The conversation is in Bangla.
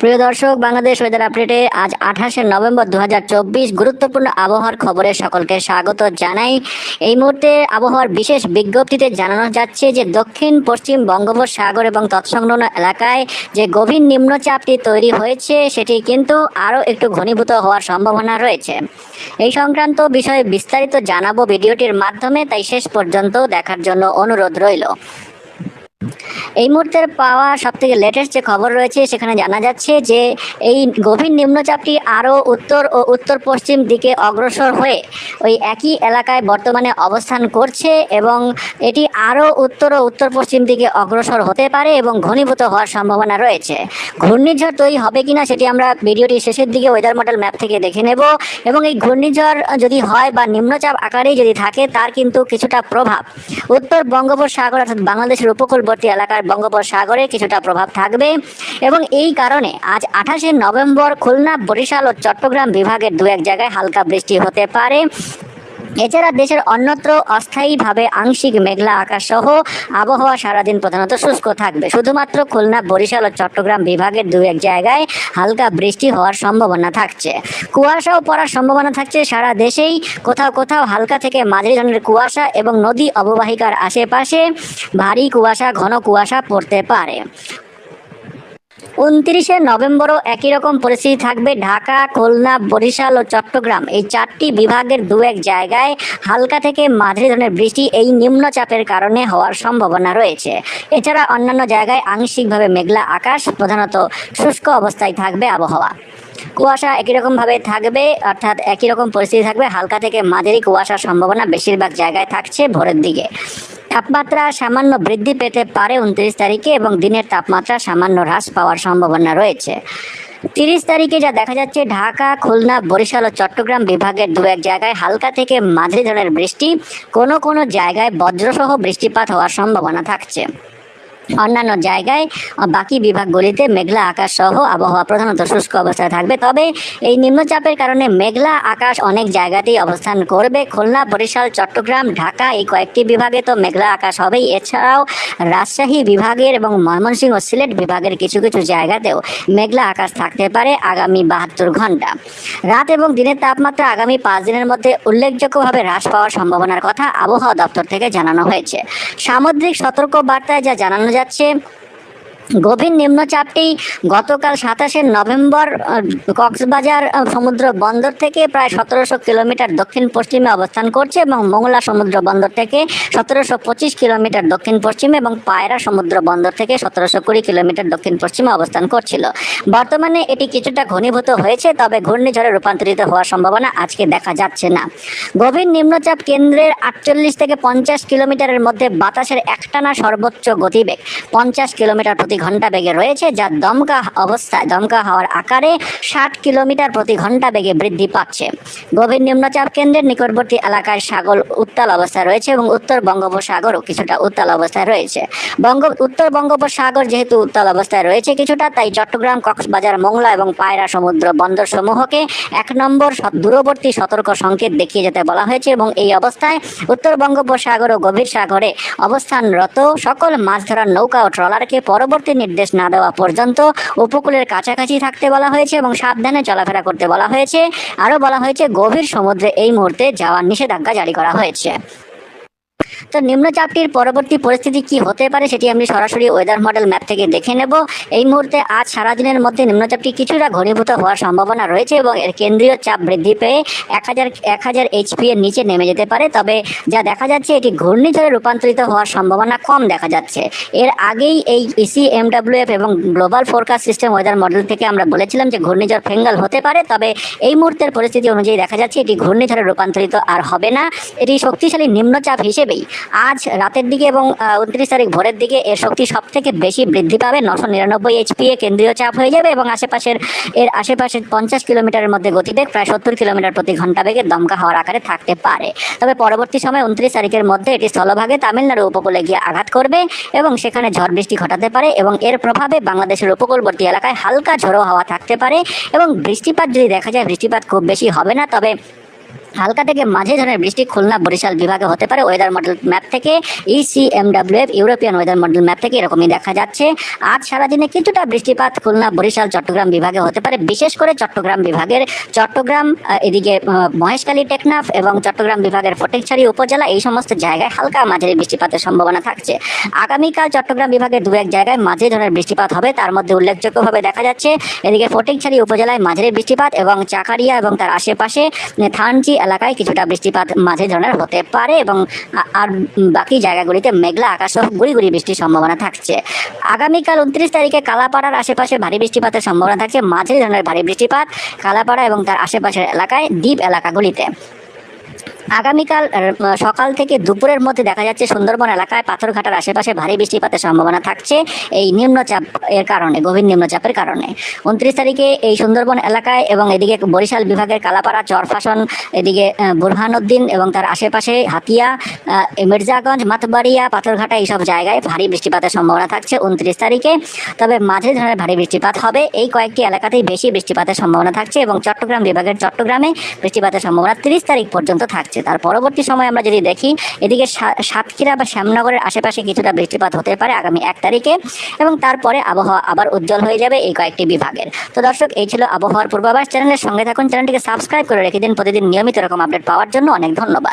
প্রিয় দর্শক, বাংলাদেশ ওয়েদার আপডেটে আজ আঠাশে নভেম্বর দু হাজার চব্বিশ গুরুত্বপূর্ণ আবহাওয়ার খবরে সকলকে স্বাগত জানাই। এই মুহূর্তে আবহাওয়ার বিশেষ বিজ্ঞপ্তিতে জানানো যাচ্ছে যে দক্ষিণ, পশ্চিম বঙ্গোপসাগর এবং তৎসংলগ্ন এলাকায় যে গভীর নিম্নচাপটি তৈরি হয়েছে, সেটি কিন্তু আরও একটু ঘনীভূত হওয়ার সম্ভাবনা রয়েছে। এই সংক্রান্ত বিষয়ে বিস্তারিত জানাব ভিডিওটির মাধ্যমে, তাই শেষ পর্যন্ত দেখার জন্য অনুরোধ রইল। এই মুহূর্তের পাওয়া সব থেকে লেটেস্ট যে খবর রয়েছে, সেখানে জানা যাচ্ছে যে এই গভীর নিম্নচাপটি আরও উত্তর ও উত্তর পশ্চিম দিকে অগ্রসর হয়ে ওই একই এলাকায় বর্তমানে অবস্থান করছে এবং এটি আরও উত্তর ও উত্তর পশ্চিম দিকে অগ্রসর হতে পারে এবং ঘনীভূত হওয়ার সম্ভাবনা রয়েছে। ঘূর্ণিঝড় তৈরি হবে কিনা সেটি আমরা ভিডিওটি শেষের দিকে ওয়েদার মডেল ম্যাপ থেকে দেখে নেব এবং এই ঘূর্ণিঝড় যদি হয় বা নিম্নচাপ আকারেই যদি থাকে, তার কিন্তু কিছুটা প্রভাব। উত্তর বঙ্গোপসাগর অর্থাৎ বাংলাদেশের উপকূলবর্তী এলাকার বঙ্গোপসাগরে কিছুটা প্রভাব থাকবে এবং এই কারণে আজ আঠাশে নভেম্বর খুলনা, বরিশাল ও চট্টগ্রাম বিভাগের দু এক জায়গায় হালকা বৃষ্টি হতে পারে। এছাড়া দেশের অন্যত্র অস্থায়ীভাবে আংশিক মেঘলা আকাশ সহ আবহাওয়া সারাদিন প্রধানত শুষ্ক থাকবে। শুধুমাত্র খুলনা, বরিশাল ও চট্টগ্রাম বিভাগের দু এক জায়গায় হালকা বৃষ্টি হওয়ার সম্ভাবনা থাকছে। কুয়াশাও পড়ার সম্ভাবনা থাকছে সারা দেশেই। কোথাও কোথাও হালকা থেকে মাঝারি ধরনের কুয়াশা এবং নদী অববাহিকার আশেপাশে ভারী কুয়াশা, ঘন কুয়াশা পড়তে পারে। উনত্রিশে নভেম্বরও একই রকম পরিস্থিতি থাকবে ঢাকা, খুলনা, বরিশাল ও চট্টগ্রাম। এই চারটি বিভাগের দু এক জায়গায় হালকা থেকে মাঝারি ধরনের বৃষ্টি এই নিম্নচাপের কারণে হওয়ার সম্ভাবনা রয়েছে। এছাড়া অন্যান্য জায়গায় আংশিকভাবে মেঘলা আকাশ, প্রধানত শুষ্ক অবস্থায় থাকবে আবহাওয়া। কুয়াশা একই রকম ভাবে থাকবে, অর্থাৎ একই রকম পরিস্থিতি থাকবে। হালকা থেকে মাঝারি কুয়াশার সম্ভাবনা বেশিরভাগ জায়গায় থাকছে ভোরের দিকে। তাপমাত্রা সামান্য বৃদ্ধি পেতে পারে উনত্রিশ তারিখে এবং দিনের তাপমাত্রা সামান্য হ্রাস পাওয়ার সম্ভাবনা রয়েছে। তিরিশ তারিখে যা দেখা যাচ্ছে, ঢাকা, খুলনা, বরিশাল ও চট্টগ্রাম বিভাগের দু এক জায়গায় হালকা থেকে মাঝারি ধরনের বৃষ্টি, কোনো কোনো জায়গায় বজ্রসহ বৃষ্টিপাত হওয়ার সম্ভাবনা থাকছে। অন্যান্য জায়গায় বাকি বিভাগগুলিতে মেঘলা আকাশ সহ আবহাওয়া প্রধানত শুষ্ক অবস্থায় থাকবে। তবে এই নিম্নচাপের কারণে মেঘলা আকাশ অনেক জায়গাতেই অবস্থান করবে। খুলনা, বরিশাল, চট্টগ্রাম, ঢাকা এই কয়েকটি বিভাগে তো মেঘলা আকাশ হবেই। এছাড়াও রাজশাহী বিভাগের এবং ময়মনসিংহ সিলেট বিভাগের কিছু কিছু জায়গাতেও মেঘলা আকাশ থাকতে পারে আগামী বাহাত্তর ঘণ্টা। রাত এবং দিনের তাপমাত্রা আগামী পাঁচ দিনের মধ্যে উল্লেখযোগ্যভাবে হ্রাস পাওয়ার সম্ভাবনার কথা আবহাওয়া দপ্তর থেকে জানানো হয়েছে। সামুদ্রিক সতর্ক বার্তায় যা জানানো যাচ্ছে। গভীর নিম্নচাপটি গতকাল সাতাশে নভেম্বর কক্সবাজার সমুদ্র বন্দর থেকে প্রায় সতেরোশো কিলোমিটার দক্ষিণ পশ্চিমে অবস্থান করছে এবং মোংলা সমুদ্র বন্দর থেকে সতেরোশো পঁচিশ কিলোমিটার দক্ষিণ পশ্চিমে এবং পায়রা সমুদ্র বন্দর থেকে সতেরোশো কুড়ি কিলোমিটার দক্ষিণ পশ্চিমে অবস্থান করছিল। বর্তমানে এটি কিছুটা ঘনীভূত হয়েছে, তবে ঘূর্ণিঝড়ে রূপান্তরিত হওয়ার সম্ভাবনা আজকে দেখা যাচ্ছে না। গভীর নিম্নচাপ কেন্দ্রের আটচল্লিশ থেকে পঞ্চাশ কিলোমিটারের মধ্যে বাতাসের একটানা সর্বোচ্চ গতিবেগ পঞ্চাশ কিলোমিটার প্রতি ঘণ্টা বেগে রয়েছে, যা দমকা অবস্থায় দমকা হওয়ার আকারে ষাট কিলোমিটার প্রতি ঘণ্টা বেগে বৃদ্ধি পাচ্ছে। গভীর নিম্নচাপ কেন্দ্রের নিকটবর্তী এলাকায় সাগর উত্তাল অবস্থায় রয়েছে এবং উত্তর বঙ্গোপসাগরও কিছুটা উত্তাল অবস্থায় রয়েছে। বঙ্গ, উত্তর বঙ্গোপসাগর যেহেতু উত্তাল অবস্থায় রয়েছে কিছুটা, তাই চট্টগ্রাম, কক্সবাজার, মোংলা এবং পায়রা সমুদ্র বন্দর সমূহকে এক নম্বর দূরবর্তী সতর্ক সংকেত দেখিয়ে যেতে বলা হয়েছে এবং এই অবস্থায় উত্তর বঙ্গোপসাগর ও গভীর সাগরে অবস্থানরত সকল মাছ ধরার নৌকা ও ট্রলারকে পরবর্তী নির্দেশ না দেওয়া পর্যন্ত উপকূলের কাছাকাছি থাকতে বলা হয়েছে এবং সাবধানে চলাফেরা করতে বলা হয়েছে। আরও বলা হয়েছে, গভীর সমুদ্রে এই মুহূর্তে যাওয়ার নিষেধাজ্ঞা জারি করা হয়েছে। তো নিম্নচাপটির পরবর্তী পরিস্থিতি কি হতে পারে সেটি আমি সরাসরি ওয়েদার মডেল ম্যাপ থেকে দেখে নেব। এই মুহূর্তে আজ সারাদিনের মধ্যে নিম্নচাপটি কিছুটা ঘনীভূত হওয়ার সম্ভাবনা রয়েছে এবং এর কেন্দ্রীয় চাপ বৃদ্ধি পেয়ে এক হাজার এক হাজার এইচপি এর নিচে নেমে যেতে পারে। তবে যা দেখা যাচ্ছে, এটি ঘূর্ণিঝড়ে রূপান্তরিত হওয়ার সম্ভাবনা কম দেখা যাচ্ছে। এর আগেই এই ইসি এমডাব্লিউএফ এবং global forecast system weather model থেকে আমরা বলেছিলাম যে ঘূর্ণিঝড় ফেঙ্গাল হতে পারে। তবে এই মুহূর্তের পরিস্থিতি অনুযায়ী দেখা যাচ্ছে, এটি ঘূর্ণিঝড়ে রূপান্তরিত আর হবে না। এটি শক্তিশালী নিম্নচাপ হিসেবেই আজ রাতের দিকে এবং উনত্রিশ তারিখ ভোরের দিকে এর শক্তি সব থেকে বেশি বৃদ্ধি পাবে। নশো নিরানব্বই এইচপি এ কেন্দ্রীয় চাপ হয়ে যাবে এবং আশেপাশের, এর আশেপাশে পঞ্চাশ কিলোমিটারের মধ্যে গতিবেগ প্রায় সত্তর কিলোমিটার প্রতি ঘণ্টা বেগে দমকা হওয়ার আকারে থাকতে পারে। তবে পরবর্তী সময় উনত্রিশ তারিখের মধ্যে এটি স্থলভাগে তামিলনাড়ু উপকূলে গিয়ে আঘাত করবে এবং সেখানে ঝড় বৃষ্টি ঘটাতে পারে এবং এর প্রভাবে বাংলাদেশের উপকূলবর্তী এলাকায় হালকা ঝোড়ো হাওয়া থাকতে পারে এবং বৃষ্টিপাত যদি দেখা যায়, বৃষ্টিপাত খুব বেশি হবে না। তবে হালকা থেকে মাঝে ধরনের বৃষ্টি খুলনা বরিশাল বিভাগে হতে পারে। ওয়েদার মডেল ম্যাপ থেকে ECMWF European weather model map থেকে এরকমই দেখা যাচ্ছে। আজ সারাদিনে কিছুটা বৃষ্টিপাত খুলনা, বরিশাল, চট্টগ্রাম বিভাগে হতে পারে। বিশেষ করে চট্টগ্রাম বিভাগের চট্টগ্রাম এদিকে মহেশখালী, টেকনাফ এবং চট্টগ্রাম বিভাগের ফটিকছড়ি উপজেলা এই সমস্ত জায়গায় হালকা মাঝারি বৃষ্টিপাতের সম্ভাবনা থাকছে। আগামীকাল চট্টগ্রাম বিভাগের দু এক জায়গায় মাঝে ধরনের বৃষ্টিপাত হবে। তার মধ্যে উল্লেখযোগ্যভাবে দেখা যাচ্ছে, এদিকে ফটিকছড়ি উপজেলায় মাঝারি বৃষ্টিপাত এবং চাকারিয়া এবং তার আশেপাশে থানচি এলাকায় কিছুটা বৃষ্টিপাত মাঝে ধরনের হতে পারে এবং আর বাকি জায়গাগুলিতে মেঘলা আকাশ সহ গুড়ি গুড়ি বৃষ্টির সম্ভাবনা থাকছে। আগামীকাল উনত্রিশ তারিখে কালাপাড়ার আশেপাশে ভারী বৃষ্টিপাতের সম্ভাবনা থাকছে মাঝে ধরনের ভারী বৃষ্টিপাত কালাপাড়া এবং তার আশেপাশের এলাকায় দ্বীপ এলাকাগুলিতে। আগামীকাল সকাল থেকে দুপুরের মধ্যে দেখা যাচ্ছে সুন্দরবন এলাকায় পাথরঘাটার আশেপাশে ভারী বৃষ্টিপাতের সম্ভাবনা থাকছে এই নিম্নচাপ এর কারণে, গভীর নিম্নচাপের কারণে। উনত্রিশ তারিখে এই সুন্দরবন এলাকায় এবং এদিকে বরিশাল বিভাগের কালাপাড়া চরফাসন এদিকে বুরহানুদ্দিন এবং তার আশেপাশে হাতিয়া মির্জাগঞ্জ, মাতবাড়িয়া, পাথরঘাটা এইসব জায়গায় ভারী বৃষ্টিপাতের সম্ভাবনা থাকছে উনত্রিশ তারিখে। তবে মাঝে ধরনের ভারী বৃষ্টিপাত হবে। এই কয়েকটি এলাকাতেই বেশি বৃষ্টিপাতের সম্ভাবনা থাকছে এবং চট্টগ্রাম বিভাগের চট্টগ্রামে বৃষ্টিপাতের সম্ভাবনা তিরিশ তারিখ পর্যন্ত থাকছে। তার পরবর্তী সময় আমরা যদি দেখি, এদিকে সাতক্ষীরা বা শ্যামনগরের আশেপাশে কিছুটা বৃষ্টিপাত হতে পারে আগামী এক তারিখে এবং তারপরে আবহাওয়া আবার উজ্জ্বল হয়ে যাবে এই কয়েকটি বিভাগের। তো দর্শক, এই ছিল আবহাওয়ার পূর্বাভাস। চ্যানেলের সঙ্গে থাকুন, চ্যানেলটিকে সাবস্ক্রাইব করে রেখে দিন। প্রতিদিন নিয়মিত রকম আপডেট পাওয়ার জন্য অনেক ধন্যবাদ।